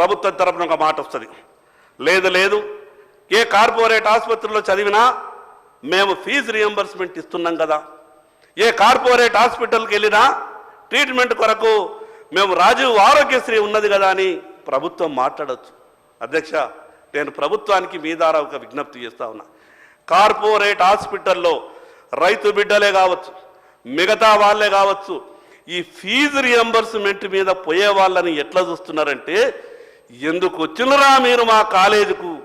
ప్రభుత్వం తరపున ఒక మాట వస్తుంది. లేదు లేదు ఏ కార్పొరేట్ ఆసుపత్రిలో చదివినా మేము ఫీజు రియంబర్స్మెంట్ ఇస్తున్నాం కదా. ఏ కార్పొరేట్ హాస్పిటల్కి వెళ్ళినా ట్రీట్మెంట్ కొరకు మేము రాజీవ్ ఆరోగ్యశ్రీ ఉన్నది కదా అని ప్రభుత్వం మాట్లాడొచ్చు. అధ్యక్ష నేను ప్రభుత్వానికి మీ ద్వారా ఒక విజ్ఞప్తి చేస్తా ఉన్నా. కార్పొరేట్ హాస్పిటల్లో రైతు బిడ్డలే కావచ్చు మిగతా వాళ్ళే కావచ్చు ఈ ఫీజు రియంబర్స్మెంట్ మీద పోయే వాళ్ళని ఎట్లా చూస్తున్నారంటే ఎందుకు వచ్చినరా మీరు మా కాలేజీకు?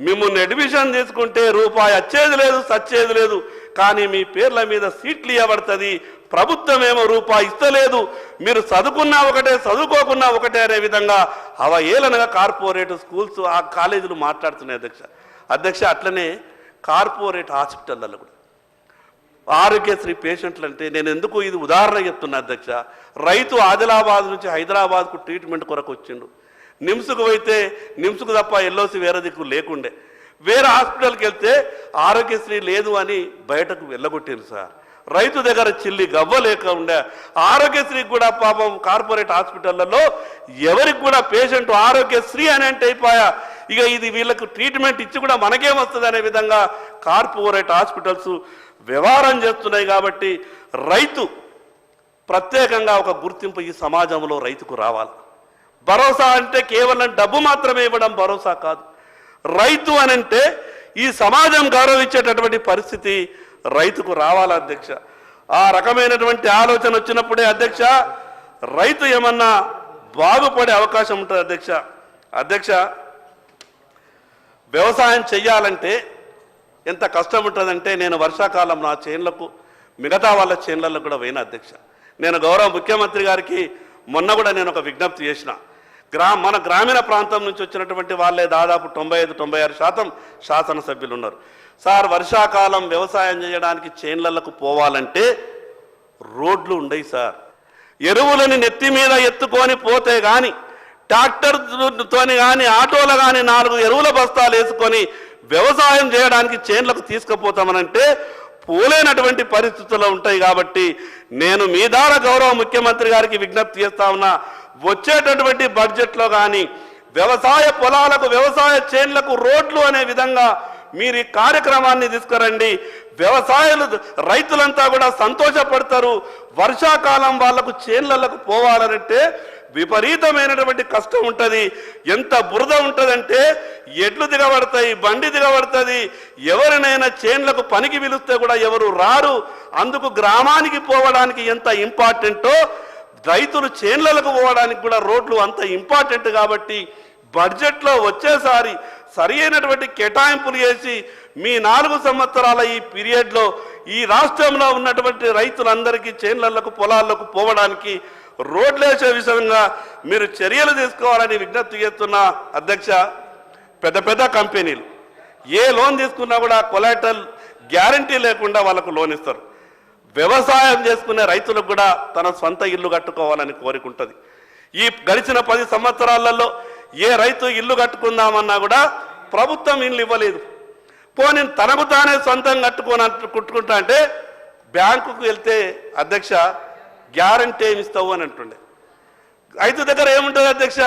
మిమ్మల్ని అడ్మిషన్ తీసుకుంటే రూపాయి వచ్చేది లేదు సచ్చేది లేదు. కానీ మీ పేర్ల మీద సీట్లు ఇవ్వబడుతుంది. ప్రభుత్వం ఏమో రూపాయి ఇస్తలేదు. మీరు చదువుకున్నా ఒకటే చదువుకోకున్నా ఒకటే అనే విధంగా అవ ఏలనగా కార్పొరేట్ స్కూల్స్ ఆ కాలేజీలు మాట్లాడుతున్నాయి అధ్యక్ష. అధ్యక్ష అట్లనే కార్పొరేట్ హాస్పిటల్లలో కూడా. ఆరోగ్యశ్రీ పేషెంట్లు అంటే నేను ఎందుకు ఇది ఉదాహరణ చెప్తున్నా అధ్యక్ష. రైతు ఆదిలాబాద్ నుంచి హైదరాబాద్కు ట్రీట్మెంట్ కొరకు వచ్చిండు. నిమ్స్కు పోయితే నిమ్స్కు తప్ప ఎల్ఓసి వేరే దిక్కు లేకుండే. వేరే హాస్పిటల్కి వెళ్తే ఆరోగ్యశ్రీ లేదు అని బయటకు వెళ్ళగొట్టింది సార్. రైతు దగ్గర చిల్లి గవ్వలేక ఉండే. ఆరోగ్యశ్రీ కూడా పాపం కార్పొరేట్ హాస్పిటళ్ళలో ఎవరికి కూడా పేషెంట్ ఆరోగ్యశ్రీ అని అంటే అయిపోయా. ఇక ఇది వీళ్ళకు ట్రీట్మెంట్ ఇచ్చి కూడా మనకేమొస్తుంది అనే విధంగా కార్పొరేట్ హాస్పిటల్స్ వ్యవహారం చేస్తున్నాయి కాబట్టి రైతు ప్రత్యేకంగా ఒక గుర్తింపు ఈ సమాజంలో రైతుకు రావాలి. భరోసా అంటే కేవలం డబ్బు మాత్రమే ఇవ్వడం భరోసా కాదు. రైతు అని అంటే ఈ సమాజం గౌరవించేటటువంటి పరిస్థితి రైతుకు రావాలి అధ్యక్ష? ఆ రకమైనటువంటి ఆలోచన వచ్చినప్పుడే అధ్యక్ష రైతు ఏమన్నా బాగుపడే అవకాశం ఉంటుంది అధ్యక్ష? అధ్యక్ష వ్యవసాయం చెయ్యాలంటే ఎంత కష్టం ఉంటుందంటే నేను వర్షాకాలం నా చేన్లకు మిగతా వాళ్ళ చేన్లలో కూడా పోయిన అధ్యక్ష. నేను గౌరవ ముఖ్యమంత్రి గారికి మొన్న కూడా నేను ఒక విజ్ఞప్తి చేసిన. గ్రా మన గ్రామీణ ప్రాంతం నుంచి వచ్చినటువంటి వాళ్ళే దాదాపు తొంభై ఐదు తొంభై ఆరు శాతం శాసనసభ్యులు ఉన్నారు సార్ వర్షాకాలం వ్యవసాయం చేయడానికి చేన్లలకు పోవాలంటే రోడ్లు ఉండయి సార్. ఎరువులని నెత్తి మీద ఎత్తుకొని పోతే కానీ ట్రాక్టర్తోని కానీ ఆటోలు కానీ నాలుగు ఎరువుల బస్తాలు వేసుకొని వ్యవసాయం చేయడానికి చేన్లకు తీసుకుపోతామనంటే పోలేనటువంటి పరిస్థితులు ఉంటాయి కాబట్టి నేను మీ ద్వారా గౌరవ ముఖ్యమంత్రి గారికి విజ్ఞప్తి చేస్తా ఉన్నా. వచ్చేటటువంటి బడ్జెట్లో కానీ వ్యవసాయ పొలాలకు వ్యవసాయ చేన్లకు రోడ్లు అనే విధంగా మీరు ఈ కార్యక్రమాన్ని తీసుకురండి. వ్యవసాయాలు రైతులంతా కూడా సంతోషపడతారు. వర్షాకాలం వాళ్ళకు చేన్లకు పోవాలనంటే విపరీతమైనటువంటి కష్టం ఉంటుంది. ఎంత బురద ఉంటుందంటే ఎడ్లు దిగబడతాయి బండి దిగబడుతుంది. ఎవరినైనా చేన్లకు పనికి పిలిస్తే కూడా ఎవరు రారు. అందుకు గ్రామానికి పోవడానికి ఎంత ఇంపార్టెంటో రైతులు చేన్లకు పోవడానికి కూడా రోడ్లు అంత ఇంపార్టెంట్ కాబట్టి బడ్జెట్లో వచ్చేసారి సరి అయినటువంటి కేటాయింపులు చేసి మీ నాలుగు సంవత్సరాల ఈ పీరియడ్లో ఈ రాష్ట్రంలో ఉన్నటువంటి రైతులందరికీ చేన్లకు పొలాలకు పోవడానికి రోడ్లేసే విషయంగా మీరు చర్యలు తీసుకోవాలని విజ్ఞప్తి చేస్తున్నా అధ్యక్ష పెద్ద పెద్ద కంపెనీలు. ఏ లోన్ తీసుకున్నా కూడా కొలాటల్ గ్యారంటీ లేకుండా వాళ్ళకు లోన్ ఇస్తారు. వ్యవసాయం చేసుకునే రైతులకు కూడా తన సొంత ఇల్లు కట్టుకోవాలని కోరికుంటుంది. ఈ గడిచిన పది సంవత్సరాలలో ఏ రైతు ఇల్లు కట్టుకుందామన్నా కూడా ప్రభుత్వం ఇల్లు ఇవ్వలేదు. పోనీ తనకు తానే సొంతం కట్టుకొని కుట్టుకుంటా అంటే బ్యాంకుకు వెళ్తే అధ్యక్ష గ్యారంటీ ఏమి ఇస్తావు అని అంటుండే. రైతు దగ్గర ఏముంటుంది అధ్యక్ష?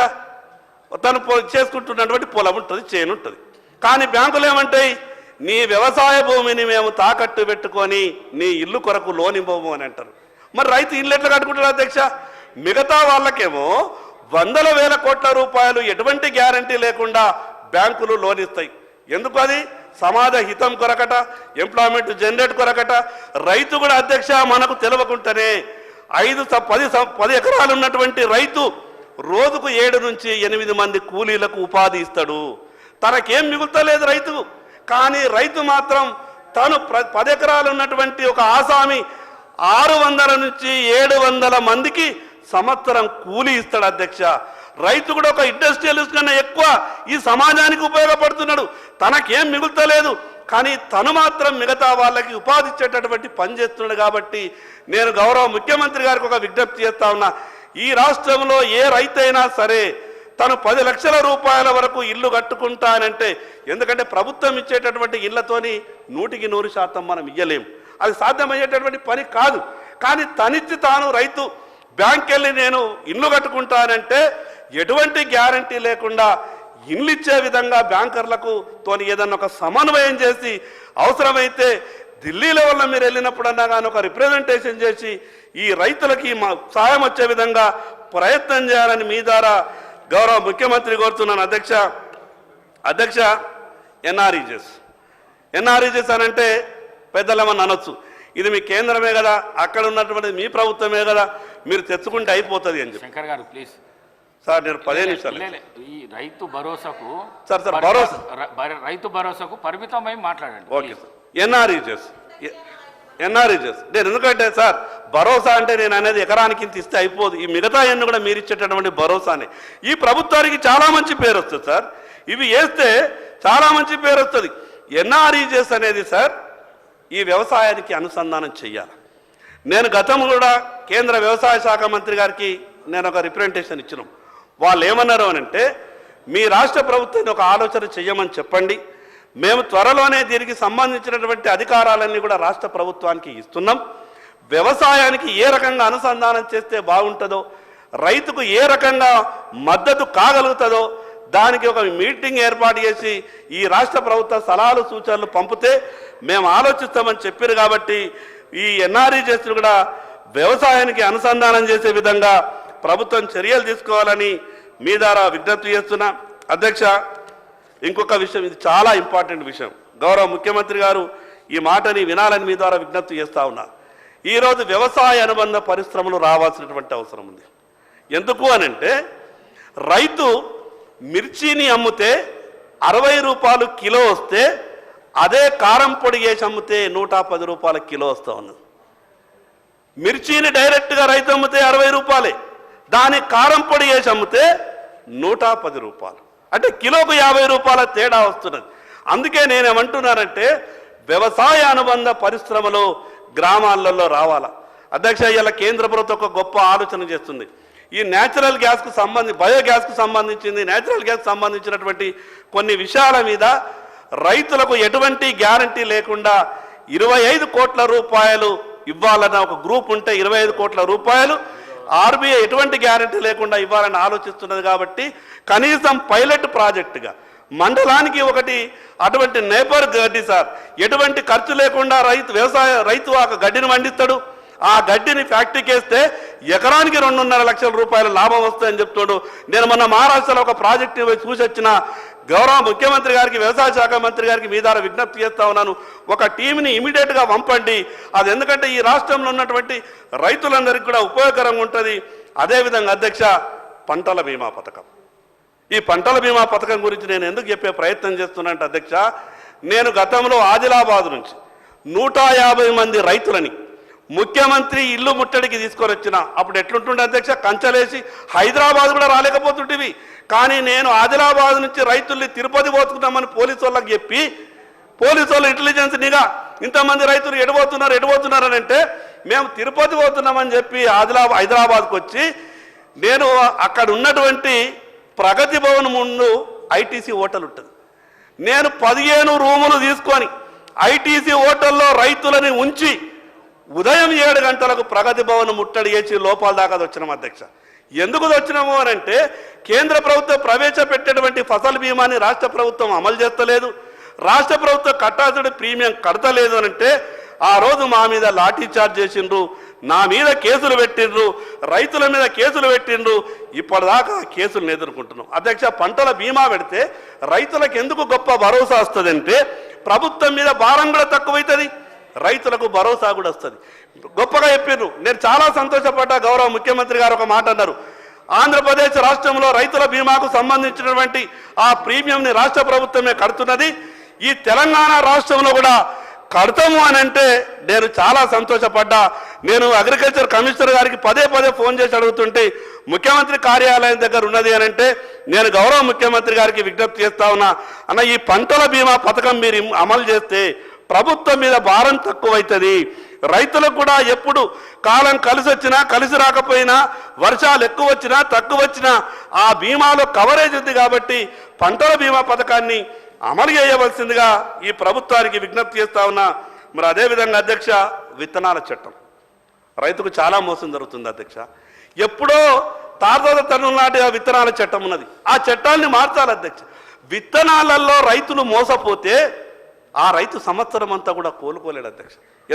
తను చేసుకుంటున్నటువంటి పొలం ఉంటుంది చేనుంటుంది కానీ బ్యాంకులు ఏమంటాయి? నీ వ్యవసాయ భూమిని మేము తాకట్టు పెట్టుకొని నీ ఇల్లు కొరకు లోన్ ఇవ్వము అని అంటారు. మరి రైతు ఇల్లు ఎట్లా కట్టుకుంటారు అధ్యక్ష? మిగతా వాళ్ళకేమో వందల వేల కోట్ల రూపాయలు ఎటువంటి గ్యారంటీ లేకుండా బ్యాంకులు లోన్ ఇస్తాయి ఎందుకు అది? సమాజ హితం కొరకట ఎంప్లాయ్మెంట్ జనరేట్ కొరకట. రైతు కూడా అధ్యక్ష మనకు తెలవకుంటేనే ఐదు పది పది ఎకరాలు ఉన్నటువంటి రైతు రోజుకు ఏడు నుంచి ఎనిమిది మంది కూలీలకు ఉపాధి ఇస్తాడు. తనకేం మిగులుతలేదు రైతు కానీ రైతు మాత్రం తను ప్ర- ఉన్నటువంటి ఒక ఆసామి ఆరు వందల నుంచి ఏడు వందల మందికి సంవత్సరం కూలీ ఇస్తాడు అధ్యక్ష. రైతు కూడా ఒక ఇండస్ట్రియలిస్ట్ కన్నా ఎక్కువ ఈ సమాజానికి ఉపయోగపడుతున్నాడు. తనకేం మిగులుతలేదు. కానీ తను మాత్రం మిగతా వాళ్ళకి ఉపాధి ఇచ్చేటటువంటి పని చేస్తున్నాడు కాబట్టి నేను గౌరవ ముఖ్యమంత్రి గారికి ఒక విజ్ఞప్తి చేస్తా ఉన్నా. ఈ రాష్ట్రంలో ఏ రైతైనా సరే తను పది లక్షల రూపాయల వరకు ఇల్లు కట్టుకుంటానంటే ఎందుకంటే ప్రభుత్వం ఇచ్చేటటువంటి ఇళ్ళతోని నూటికి నూరు శాతం మనం ఇయ్యలేము అది సాధ్యమయ్యేటటువంటి పని కాదు. కానీ తనిచ్చి తాను రైతు బ్యాంక్ వెళ్ళి నేను ఇల్లు కట్టుకుంటానంటే ఎటువంటి గ్యారంటీ లేకుండా ఇల్లు ఇచ్చే విధంగా బ్యాంకర్లకు తోని ఏదన్నా ఒక సమన్వయం చేసి అవసరమైతే ఢిల్లీ లెవెల్లో మీరు వెళ్ళినప్పుడన్నా కానీ ఒక రిప్రజెంటేషన్ చేసి ఈ రైతులకి సాయం వచ్చే విధంగా ప్రయత్నం చేయాలని మీ ద్వారా గౌరవ ముఖ్యమంత్రి కోరుతున్నాను అధ్యక్ష. అధ్యక్ష ఎన్ఆర్ఈజెస్ ఎన్ఆర్ఈజెస్ అని అంటే పెద్దలమని అనొచ్చు. ఇది మీ కేంద్రమే కదా అక్కడ ఉన్నటువంటి మీ ప్రభుత్వమే కదా మీరు తెచ్చుకుంటే అయిపోతుంది అని చెప్పి. శంకర్ గారు ప్లీజ్. సార్ నేను పదిహేను నిమిషాలు ఈ రైతు భరోసాకు సార్, సార్, భరోసా. రైతు భరోసాకు పరిమితమై మాట్లాడండి ఓకే సార్. ఎన్ఆర్ఈజెస్ ఎన్ఆర్ఈజెస్ నేను ఎందుకంటే సార్ భరోసా అంటే నేను అనేది ఎకరానికి ఇంత ఇస్తే అయిపోదు. ఈ మిగతా అన్ని కూడా మీరు ఇచ్చేటటువంటి భరోసానే. ఈ ప్రభుత్వానికి చాలా మంచి పేరు వస్తుంది సార్. ఇవి వేస్తే చాలా మంచి పేరు వస్తుంది. ఎన్ఆర్ఈజెస్ అనేది సార్ ఈ వ్యవసాయానికి అనుసంధానం చెయ్యాలి. నేను గతం కూడా కేంద్ర వ్యవసాయ శాఖ మంత్రి గారికి నేను ఒక రిప్రజెంటేషన్ ఇచ్చినాం. వాళ్ళు ఏమన్నారు అని అంటే మీ రాష్ట్ర ప్రభుత్వాన్ని ఒక ఆలోచన చెయ్యమని చెప్పండి. మేము త్వరలోనే దీనికి సంబంధించినటువంటి అధికారాలన్నీ కూడా రాష్ట్ర ప్రభుత్వానికి ఇస్తున్నాం. వ్యవసాయానికి ఏ రకంగా అనుసంధానం చేస్తే బాగుంటుందో రైతుకు ఏ రకంగా మద్దతు కాగలుగుతుందో దానికి ఒక మీటింగ్ ఏర్పాటు చేసి ఈ రాష్ట్ర ప్రభుత్వ సలహాలు సూచనలు పంపితే మేము ఆలోచిస్తామని చెప్పారు కాబట్టి ఈ ఎన్ఆర్ఈ చేస్తులు కూడా వ్యవసాయానికి అనుసంధానం చేసే విధంగా ప్రభుత్వం చర్యలు తీసుకోవాలని మీ ద్వారా విజ్ఞప్తి చేస్తున్నా. అధ్యక్ష ఇంకొక విషయం ఇది చాలా ఇంపార్టెంట్ విషయం. గౌరవ ముఖ్యమంత్రి గారు ఈ మాటని వినాలని మీ ద్వారా విజ్ఞప్తి చేస్తా ఉన్నా. ఈరోజు వ్యవసాయ అనుబంధ పరిశ్రమలు రావాల్సినటువంటి అవసరం ఉంది. ఎందుకు అని అంటే రైతు మిర్చిని అమ్మితే అరవై రూపాయలు కిలో వస్తే అదే కారం పొడి వేసి అమ్మితే నూట పది రూపాయల కిలో వస్తూ ఉన్నది. మిర్చిని డైరెక్ట్గా రైతు అమ్మితే అరవై రూపాయలే. దాని కారం పొడి వేసి అమ్మితే నూట పది రూపాయలు. అంటే కిలోకు యాభై రూపాయల తేడా వస్తున్నది. అందుకే నేనేమంటున్నానంటే వ్యవసాయ అనుబంధ పరిశ్రమలు గ్రామాలలో రావాలా. అధ్యక్ష ఇలా కేంద్ర ప్రభుత్వం ఒక గొప్ప ఆలోచన చేస్తుంది. ఈ న్యాచురల్ గ్యాస్కు సంబంధించి బయోగ్యాస్కు సంబంధించింది న్యాచురల్ గ్యాస్ సంబంధించినటువంటి కొన్ని విషయాల మీద రైతులకు ఎటువంటి గ్యారంటీ లేకుండా ఇరవై ఐదు కోట్ల రూపాయలు ఇవ్వాలన్న ఒక గ్రూప్ ఉంటే ఇరవై ఐదు కోట్ల రూపాయలు ఆర్బీఐ ఎటువంటి గ్యారంటీ లేకుండా ఇవ్వాలని ఆలోచిస్తున్నది కాబట్టి కనీసం పైలట్ ప్రాజెక్టుగా మండలానికి ఒకటి అటువంటి నేపర్ గడ్డి సార్ ఎటువంటి ఖర్చు లేకుండా రైతు వ్యవసాయ రైతు ఆ గడ్డిని పండిస్తాడు ఆ గడ్డిని ఫ్యాక్టరీకి వేస్తే ఎకరానికి రెండున్నర లక్షల రూపాయల లాభం వస్తాయని చెప్తున్నాడు. నేను మొన్న మహారాష్ట్రలో ఒక ప్రాజెక్టు పోయి చూసి వచ్చిన గౌరవ ముఖ్యమంత్రి గారికి వ్యవసాయ శాఖ మంత్రి గారికి మీ ద్వారా విజ్ఞప్తి చేస్తా ఉన్నాను. ఒక టీంని ఇమీడియట్గా పంపండి. అది ఎందుకంటే ఈ రాష్ట్రంలో ఉన్నటువంటి రైతులందరికీ కూడా ఉపయోగకరంగా ఉంటుంది. అదేవిధంగా అధ్యక్ష పంటల బీమా పథకం. ఈ పంటల బీమా పథకం గురించి నేను ఎందుకు చెప్పే ప్రయత్నం చేస్తున్నానంటే అధ్యక్ష నేను గతంలో ఆదిలాబాద్ నుంచి నూట యాభై మంది రైతులని ముఖ్యమంత్రి ఇల్లు ముట్టడికి తీసుకొని వచ్చిన అప్పుడు ఎట్లుంటుండే అధ్యక్ష? కంచలేసి హైదరాబాద్ కూడా రాలేకపోతుంటివి. కానీ నేను ఆదిలాబాద్ నుంచి రైతుల్ని తిరుపతి పోతున్నామని పోలీసు వాళ్ళకి చెప్పి పోలీసు వాళ్ళు ఇంటెలిజెన్స్ నిఘా ఇంతమంది రైతులు ఎడబోతున్నారు ఎడబోతున్నారు అని అంటే మేము తిరుపతి పోతున్నామని చెప్పి ఆదిలాబాద్ హైదరాబాద్కి వచ్చి నేను అక్కడ ఉన్నటువంటి ప్రగతి భవన్ ముందు ఐటీసీ హోటల్ ఉంటుంది. నేను పదిహేను రూములు తీసుకొని ఐటీసీ హోటల్లో రైతులని ఉంచి ఉదయం ఏడు గంటలకు ప్రగతి భవన్ ముట్టడి చేసి లోపాల దాకా వచ్చినాం అధ్యక్ష. ఎందుకు వచ్చినాము అని అంటే కేంద్ర ప్రభుత్వం ప్రవేశపెట్టేటువంటి ఫసల్ బీమాని రాష్ట్ర ప్రభుత్వం అమలు చేస్తలేదు. రాష్ట్ర ప్రభుత్వం కట్టాల్సిన ప్రీమియం కడతలేదు అని అంటే ఆ రోజు మా మీద లాఠీ చార్జ్ చేసిండ్రు నా మీద కేసులు పెట్టిండ్రు రైతుల మీద కేసులు పెట్టిండ్రు ఇప్పటిదాకా కేసులను ఎదుర్కొంటున్నాం. అధ్యక్ష పంటల బీమా పెడితే రైతులకు ఎందుకు గొప్ప భరోసా వస్తుందంటే ప్రభుత్వం మీద భారం కూడా తక్కువైతుంది. రైతులకు భరోసా కూడా వస్తుంది. గొప్పగా చెప్పారు నేను చాలా సంతోషపడ్డా గౌరవ ముఖ్యమంత్రి గారు ఒక మాట అన్నారు. ఆంధ్రప్రదేశ్ రాష్ట్రంలో రైతుల బీమాకు సంబంధించినటువంటి ఆ ప్రీమియంని రాష్ట్ర ప్రభుత్వమే కడుతున్నది. ఈ తెలంగాణ రాష్ట్రంలో కూడా కడతాము అని అంటే నేను చాలా సంతోషపడ్డా. నేను అగ్రికల్చర్ కమిషనర్ గారికి పదే పదే ఫోన్ చేసి అడుగుతుంటే ముఖ్యమంత్రి కార్యాలయం దగ్గర ఉన్నది అని అంటే నేను గౌరవ ముఖ్యమంత్రి గారికి విజ్ఞప్తి చేస్తా ఉన్నా. అన్న ఈ పంటల బీమా పథకం మీరు అమలు చేస్తే ప్రభుత్వం మీద భారం తక్కువైతుంది. రైతులకు కూడా ఎప్పుడు కాలం కలిసి వచ్చినా కలిసి రాకపోయినా వర్షాలు ఎక్కువ వచ్చినా తక్కువ వచ్చినా ఆ బీమాలో కవరేజ్ ఉంది కాబట్టి పంటల బీమా పథకాన్ని అమలు చేయవలసిందిగా ఈ ప్రభుత్వానికి విజ్ఞప్తి చేస్తా ఉన్నా. మరి అదేవిధంగా అధ్యక్ష విత్తనాల చట్టం. రైతుకు చాలా మోసం జరుగుతుంది అధ్యక్ష. ఎప్పుడో తారదోద తరుణం నాటి ఆ విత్తనాల చట్టం ఉన్నది. ఆ చట్టాన్ని మార్చాలి అధ్యక్ష. విత్తనాలలో రైతులు మోసపోతే ఆ రైతు సంవత్సరం అంతా కూడా కోలుకోలేడు అధ్యక్ష.